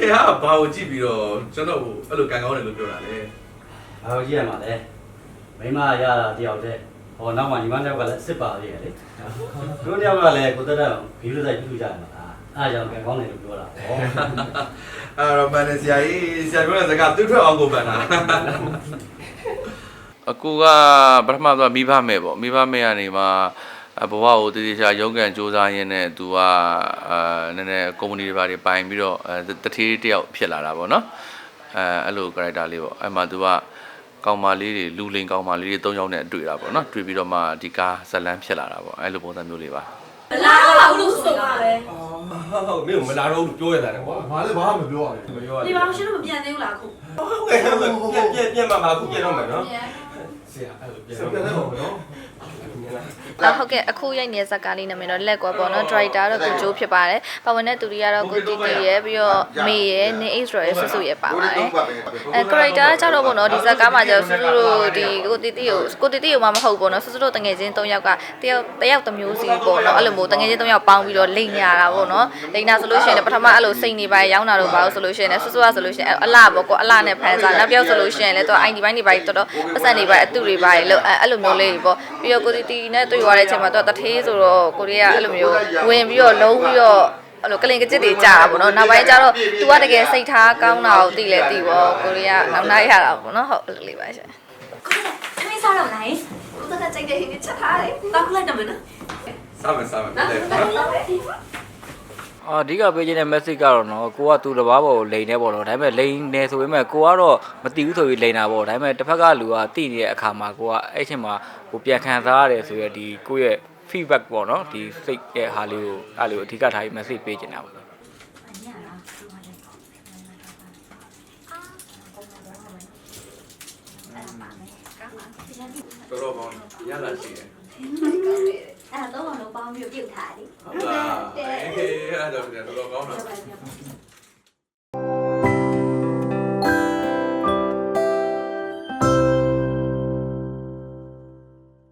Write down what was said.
ခင်ဗျားကဘာကိုကြည့်ပြီးတော့ကျွန်တော်ကိုအဲ့လိုကံကောင်းတယ်လို့ပြောတာလဲ။ဘာလို့ကြည့်ရမှာလဲ။မိမရတာတယောက်တည်းဟောနောက်မှညီမတစ်ယောက်ကလည်းစစ်ပါသေးတယ်လေ။တို့တစ်ယောက်ကလည်းကိုတက်တက်ဘီလူဆိုင်ပြုကြရမှာလား။အားကြောင့်ကံကောင်းတယ်လို့ပြောတာ။ဟောအဲ့တော့မန်နေဆရာကြီးဆရာပြောတဲ့စကားသူ့ထွက်အောင်ကိုပန်တာအကူကပထမဆုံးမိဘမဲ့ပေါ့မိဘမဲ့ကနေမှအ ဘဝကိုတည်တည်ချာရုန်းကန်စူးစမ်းရင်းနဲ့သူကအာနည်းနည်းကုမ္ပဏီတွေပါတွေပိုင်ပြီးတော့အဲတထေးတယောက်ဖြစ်လာတာပေါ့နော်အဲအဲ့လို character လေးပေါ့အဲ့မှာသူကကောင်မလေးတွေလူလိန်ကောင်မလေးတွေ၃ယောက်နဲ့တွေ့တာပေါ့နော်တွေ့ပြီးတော့မှဒီကားဇလန်းဖြစ်လာတာပေါ့အဲ့လိုပုံစံမျိုးလေးပါမလာတော့ဘူးလို့ဆိုတာပဲဟုတ်မင်းမလာတော့ဘူးပြောရတာကွာဘာလဲဘာမှမပြောရဘူးမပြောရဒီမှာရှင်တို့မပြန်သေးဘူးလားခုဟုတ်ကဲ့ပြန်ပြန်ပြန်มาပါခုပြန်တော့မယ်နော်ပြန် ဆရာအဲ့လိုပြန်ဆက်တော့ပြန်တော့နော်တော့ဟုတ်ကဲ့အခုရိုက်နေတဲ့ဇာတ်ကားလေးနာမည်တော့လက်ကွာပေါ့နော် director တော့ကိုဂျိုးဖြစ်ပါတယ်။ပါဝင်တဲ့သူတွေကတော့ကိုတီတီရဲ့ပြီးတော့မေရဲ့နေအိစ်ရောရဲ့ဆူဆူရဲ့ပါပါတယ်။အဲ character ကကြတော့ပေါ့နော်ဒီဇာတ်ကားမှာကျတော့ဆူဆူတို့ဒီကိုတီတီကိုကိုတီတီကိုမှမဟုတ်ပေါ့နော်ဆူဆူတို့တငယ်ချင်း၃ယောက်ကတယောက်တယောက်တစ်မျိုးစီပေါ့နော်အဲ့လိုမျိုးတငယ်ချင်း၃ယောက်ပေါင်းပြီးတော့လိန်ညာတာပေါ့နော်။လိန်ညာဆိုလို့ရှိရင်လည်းပထမအဲ့လိုစိတ်နေပါရောင်းတာတော့ပါလို့ဆိုလို့ရှိရင်လည်းဆူဆူကဆိုလို့ရှိရင်အလှပေါ့ကိုအလှနဲ့ဖန်စားနောက်တစ်ယောက်ဆိုလို့ရှိရင်လည်းသူအိုင်ဒီပိုင်းဒီပိုင်းတော်တော်ပတ်စံနေပါအတူတွေပါလို့အဲ့လိုမျိုးလေးပေါ့ပြီးတော့ကိုတီတီနဲ့တွေ့ရတဲ့အချိန်မှာသူကတထေးဆိုတော့ကိုရီးယားအဲ့လိုမျိုးဝင်ပြီးတော့လုံးပြီးတော့အဲ့လိုကလင်ကကြစ်တွေကြာတာပေါ့နော်နောက်ပိုင်းကျတော့ तू ကတကယ်စိတ်ထားကောင်းတာကိုသိလဲသိပေါ့ကိုရီးယားနောက်နောက်ရတာပေါ့နော်ဟုတ်အဲ့လိုလေးပါရှင်ခမင်းစားတော့လားကိုတက်ကကြိုက်တဲ့ဟင်းချက်ထားတယ်တောက်လိုက်တယ်မနော်စမယ်စမယ်နော်တဲ့နော် အာအဓိကပေးခြင်းတဲ့ message ကတော့နော်ကိုကသူ့တစ်ပါးပေါ်ကိုလိန်နေပေါ့နော်ဒါပေမဲ့လိန်နေဆိုပေမဲ့ကိုကတော့မတိဘူးဆိုပြီးလိန်တာပေါ့ဒါပေမဲ့တစ်ဖက်ကလူကတိနေတဲ့အခါမှာကိုကအဲ့ချိန်မှာကိုပြန်ခံစားရတယ်ဆိုရယ်ဒီကိုယ့်ရဲ့ feedback ပေါ့နော်ဒီစိတ်ရဲ့ဟာလေးကိုအဲ့လိုအဓိကထားပြီး message ပေးခြင်းတာပေါ့တော်တော်ကောင်းရလာရှိတယ်အဲ့တော့ တော့ပေါင်းပြီးပြုတ်ထားတယ်ဟုတ်လားအေးအဲ့ဒါတော့တော်တော်ကောင်းတာ